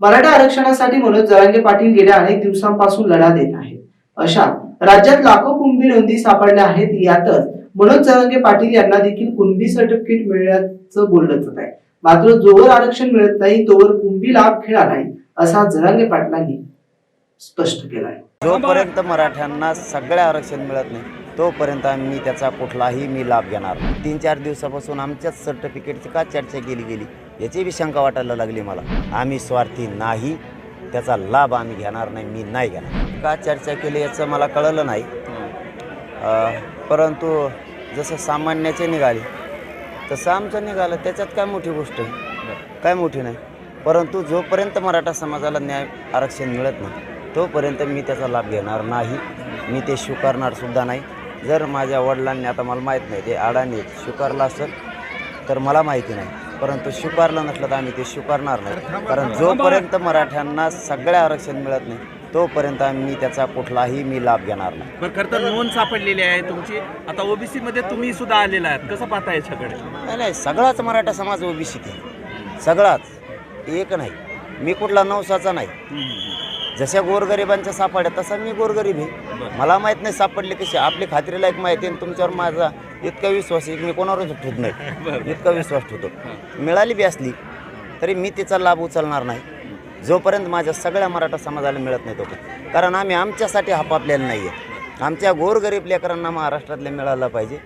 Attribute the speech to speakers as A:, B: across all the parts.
A: मराठा आरक्षणासाठी मनोज जरांगे पाटील गेल्या अनेक दिवसांपासून लढा देत आहेत. अशा राज्यात लाखो कुणबी नोंदी सापडल्या आहेत. यातच मनोज जरांगे पाटील यांना देखील कुणबी सर्टिफिकेट मिळण्याचं बोललं जात आहे. मात्र जोवर आरक्षण मिळत नाही तोवर कुणबी लाभ खेळा नाही असा जरांगे पाटलांनी स्पष्ट केला आहे.
B: जोपर्यंत मराठ्यांना सगळ्या आरक्षण मिळत नाही तोपर्यंत मी त्याचा कुठलाही मी लाभ घेणार तीन चार दिवसापासून आमच्याच सर्टिफिकेटची का चर्चा केली गेली याची बी शंका वाटायला लागली मला. आम्ही स्वार्थी नाही त्याचा लाभ आम्ही घेणार नाही मी नाही घेणार. का चर्चा केली याचं मला कळलं नाही. परंतु जसं सामान्याचे निघाले तसं आमचं निघालं त्याच्यात काय मोठी गोष्ट आहे? काय मोठी नाही. परंतु जोपर्यंत मराठा समाजाला न्याय आरक्षण मिळत नाही तोपर्यंत मी त्याचा लाभ घेणार नाही. मी ते स्वीकारणार सुद्धा नाही. जर माझ्या वडिलांनी आता मला माहीत नाही ते अडाणी स्वीकारलं असेल तर मला माहिती नाही. परंतु स्वीकारलं नसलं तर आम्ही ते स्वीकारणार नाही. कारण जोपर्यंत मराठ्यांना सगळ्या आरक्षण मिळत नाही तोपर्यंत आम्ही त्याचा कुठलाही मी लाभ घेणार नाही.
C: पण खरं तर नोंद सापडलेली आहे तुमची. आता ओबीसी मध्ये तुम्ही सुद्धा आलेला आहात. कसं पाहता याच्याकडे?
B: नाही नाही सगळाच मराठा समाज ओबीसीत आहे सगळाच. एक नाही. मी कुठला नवसाचा नाही. जशा गोरगरिबांच्या सापड्या तसा मी गोरगरीब आहे. मला माहीत नाही सापडले कसे. आपली खात्रीला एक माहिती आहे आणि तुमच्यावर माझा इतका विश्वास आहे की मी कोणावरच ठेवत नाही. इतका विश्वास ठेवतो. मिळाली बी असली तरी मी तिचा लाभ उचलणार नाही. जोपर्यंत माझ्या सगळ्या मराठा समाजाला मिळत नाही तोपर्यंत. कारण आम्ही आमच्यासाठी हापापलेलं नाही आहे आमच्या गोरगरीब लेकरांना महाराष्ट्रातले मिळालं पाहिजे.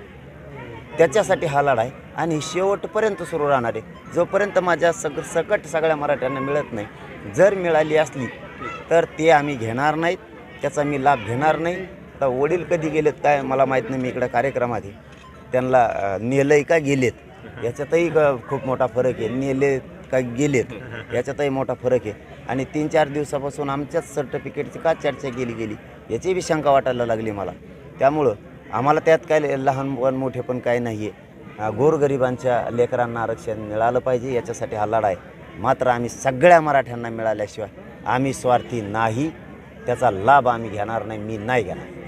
B: त्याच्यासाठी हा लढा आहे. आणि शेवटपर्यंत सुरू राहणार आहे. जोपर्यंत माझ्या सग सकट सगळ्या मराठ्यांना मिळत नाही जर मिळाली असली तर ते आम्ही घेणार नाहीत. त्याचा मी लाभ घेणार नाही. आता वडील कधी गेलेत काय मला माहीत नाही. मी इकडं कार्यक्रमात आहे. त्यांना नेलंय का गेलेत? याच्यातही ग- खूप मोठा फरक आहे. नेले का गेलेत? याच्यातही मोठा फरक आहे. आणि तीन चार दिवसापासून आमच्याच सर्टिफिकेटची का चर्चा केली गेली? याची बी शंका वाटायला लागली मला. त्यामुळं आम्हाला त्यात काय लहान वन मोठे पण काय नाही आहे गोरगरिबांच्या लेकरांना आरक्षण मिळालं पाहिजे. याच्यासाठी हा लढा आहे मात्र आम्ही सगळ्या मराठ्यांना मिळाल्याशिवाय आम्ही स्वार्थी नाही त्याचा लाभ आम्ही घेणार नाही मी नाही घेणार.